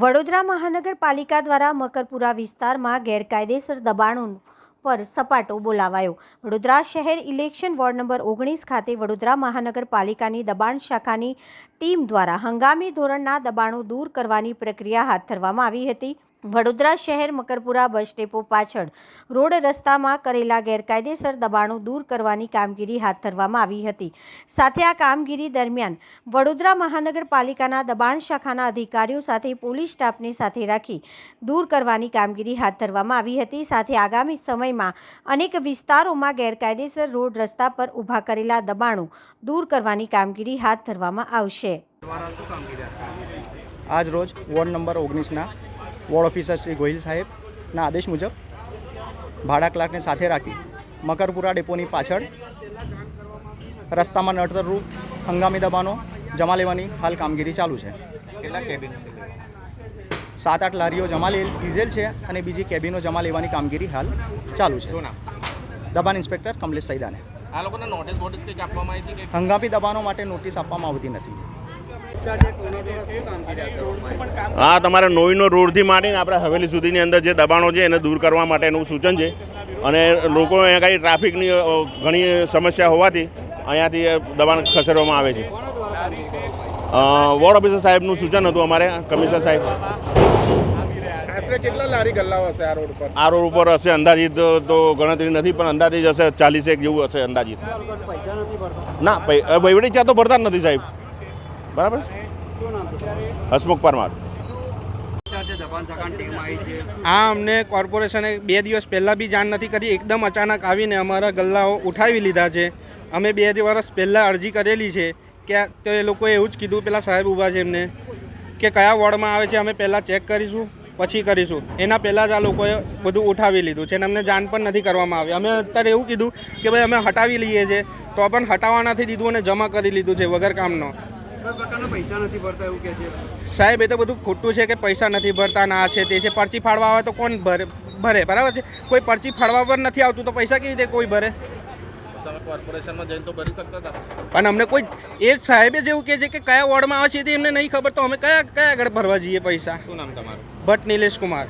વડોદરા મહાનગરપાલિકા દ્વારા મકરપુરા વિસ્તારમાં ગેરકાયદેસર દબાણો પર સપાટો બોલાવાયો. વડોદરા શહેર ઇલેક્શન વોર્ડ નંબર ઓગણીસ ખાતે વડોદરા મહાનગરપાલિકાની દબાણ શાખાની ટીમ દ્વારા હંગામી ધોરણના દબાણો દૂર કરવાની પ્રક્રિયા હાથ ધરવામાં આવી હતી. વડોદરા શહેર મકરપુરા બસ ડેપો પાછળ રોડ રસ્તામાં કરેલા ગેરકાયદેસર દબાણો દૂર કરવાની કામગીરી હાથ ધરવામાં આવી હતી. સાથે આ કામગીરી દરમિયાન વડોદરા મહાનગરપાલિકાના દબાણ શાખાના અધિકારીઓ સાથે પોલીસ સ્ટાફને સાથે રાખી દૂર કરવાની કામગીરી હાથ ધરવામાં આવી હતી. સાથે આગામી સમયમાં અનેક વિસ્તારોમાં ગેરકાયદેસર રોડ રસ્તા પર ઊભા કરેલા દબાણો દૂર કરવાની કામગીરી હાથ ધરવામાં આવશે. આજ રોજ વોર્ડ નંબર ઓગણીસના વોર્ડ ઓફિસર શ્રી ગોહિલ સાહેબના આદેશ મુજબ ભાડા ક્લાર્કને સાથે રાખી મકરપુરા ડેપોની પાછળ રસ્તામાં નડતરરૂપ હંગામી દબાણો જમા લેવાની હાલ કામગીરી ચાલુ છે. કેટલા કેબિન સાત આઠ લારીઓ જમા લીધેલ છે અને બીજી કેબિનો જમા લેવાની કામગીરી હાલ ચાલુ છે. દબાણ ઇન્સ્પેક્ટર કમલેશ સૈદાને. આ લોકોને નોટિસ બોટિસ કંઈક આપવામાં આવી હતી હંગામી દબાણો માટે નોટિસ આપવામાં આવતી નથી. આ તમારે નોઈનો રોડથી માંડીને આપણે હવેલી સુધીની અંદર જે દબાણો છે એને દૂર કરવા માટેનું સૂચન છે. અને લોકો અહીંયા કાંઈ ટ્રાફિકની ઘણી સમસ્યા હોવાથી અહીંયાથી દબાણ ખસેડવામાં આવે છે. વોર્ડ ઓફિસર સાહેબનું સૂચન હતું અમારે કમિશનર સાહેબ. કેટલા લારી ગલ્લાઓ હશે આ રોડ પર? આ રોડ ઉપર હશે અંદાજિત તો ગણતરી નથી પણ અંદાજિત હશે ચાલીસેક જેવું હશે અંદાજિત. ના ભાઈ વહીવટી ચા તો ભરતા જ નથી સાહેબ. બરાબર? હસમુખ પરમાર. આ અમને કોર્પોરેશને બે દિવસ પહેલાં બી જાણ નથી કરી. એકદમ અચાનક આવીને અમારા ગલ્લાઓ ઉઠાવી લીધા છે. અમે બે વર્ષ પહેલાં અરજી કરેલી છે કે તો એ લોકોએ એવું જ કીધું પેલા સાહેબ ઊભા છે એમને કે કયા વોર્ડમાં આવે છે અમે પહેલાં ચેક કરીશું, પછી કરીશું. એના પહેલાં જ આ લોકોએ બધું ઉઠાવી લીધું છે અને અમને જાણ પણ નથી કરવામાં આવી. અમે અત્યારે એવું કીધું કે ભાઈ અમે હટાવી લઈએ છીએ તો પણ હટાવવા નથી દીધું અને જમા કરી લીધું છે વગર કામનો. સાહેબ એ તો બધું ખોટું છે કે પૈસા નથી ભરતા ના છે તે છે. પરચી ફાળવા આવે તો કોણ ભરે? ભરે બરાબર છે? કોઈ પરચી ફાળવા પર નથી આવતું તો પૈસા કેવી રીતે કોઈ ભરે? તમે કોર્પોરેશનમાં જઈને તો ભરી શકતા હતા. પણ અમને કોઈ એ જ સાહેબે જેવું કે છે કે કયા વોર્ડમાં આવે છે તે એમને નહીં ખબર તો અમે કયા કયા આગળ ભરવા જઈએ પૈસા? શું નામ તમારું? ભટ્ટ નિલેશ કુમાર.